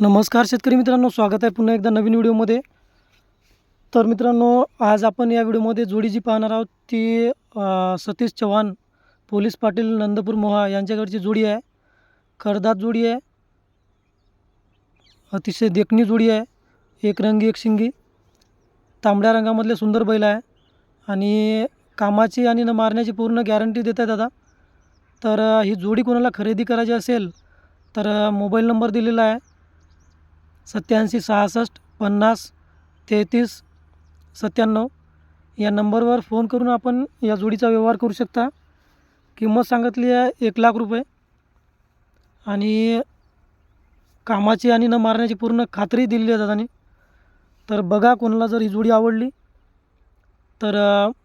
नमस्कार शेतकरी मित्रांनो स्वागत आहे पुन्हा एकदा नवीन व्हिडिओमध्ये. तर मित्रांनो आज आपण या व्हिडिओमध्ये जोडी जी पाहणार आहोत ती सतीश चव्हाण पोलीस पाटील नंदपूर मोहा यांच्याकडची जोडी आहे. करदात जोडी आहे. अतिशय देखणी जोडी आहे. एक रंगी एक शिंगी. तांबड्या रंगामधले सुंदर बैल आहे. आणि कामाची आणि न मारण्याची पूर्ण गॅरंटी देत आहे दादा तर ही जोडी कोणाला खरेदी करायची असेल तर मोबाईल नंबर दिलेला आहे. सत्याऐंशी सहासष्ट पन्नास तेहतीस सत्त्याण्णव या नंबरवर फोन करून आपण या जोडीचा व्यवहार करू शकता. किंमत सांगितली आहे एक लाख रुपये. आणि कामाची आणि न मारण्याची पूर्ण खात्री दिलेली आहे दादानी. तर बघा कोणाला जर ही जोडी आवडली. तर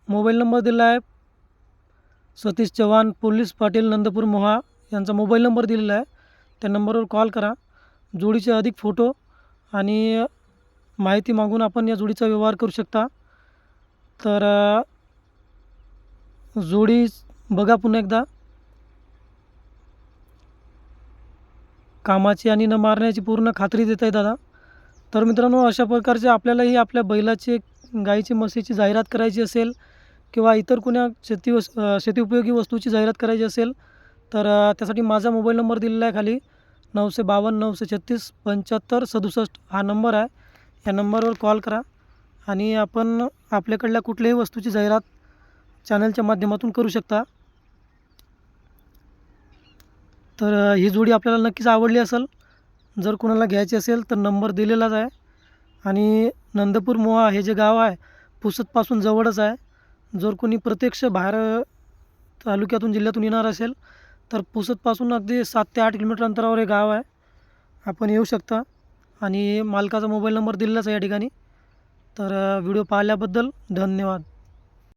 मोबाईल नंबर दिला आहे. सतीश चव्हाण पोलीस पाटील नंदपूर मोहा यांचा मोबाईल नंबर दिलेला आहे. त्या नंबरवर कॉल करा. जोडीचे अधिक फोटो आणि माहिती मागून आपण या जोडीचा व्यवहार करू शकता. तर जोडी बघा पुन्हा एकदा. कामाची आणि न मारण्याची पूर्ण खात्री देत आहे दादा. तर मित्रांनो अशा प्रकारचे आपल्यालाही आपल्या बैलाची गाईची म्हशीची जाहिरात करायची असेल किंवा इतर कुण्या शेती वस शेतीउपयोगी वस्तूची जाहिरात करायची असेल तर त्यासाठी माझा मोबाईल नंबर दिलेला आहे खाली. नऊशे बावन्न नऊशे छत्तीस पंच्याहत्तर सदुसष्ट हा नंबर आहे. या नंबरवर कॉल करा आणि आपण आपल्याकडल्या कुठल्याही वस्तूची जाहिरात चॅनलच्या माध्यमातून करू शकता. तर ही जोडी आपल्याला नक्कीच आवडली असेल. जर कोणाला घ्यायची असेल तर नंबर दिलेलाच आहे. आणि नंदपूर मोहा हे जे गाव आहे पुसदपासून जवळच आहे. जर कोणी प्रत्यक्ष बाहेर तालुक्यातून जिल्ह्यातून येणार असेल तर पुसदपासून अगदी सात ते आठ किलोमीटर अंतरावर हे गाव आहे. आपण येऊ शकता. आणि मालकाचा मोबाईल नंबर दिलेलाच आहे या ठिकाणी. तर व्हिडिओ पाहिल्याबद्दल धन्यवाद.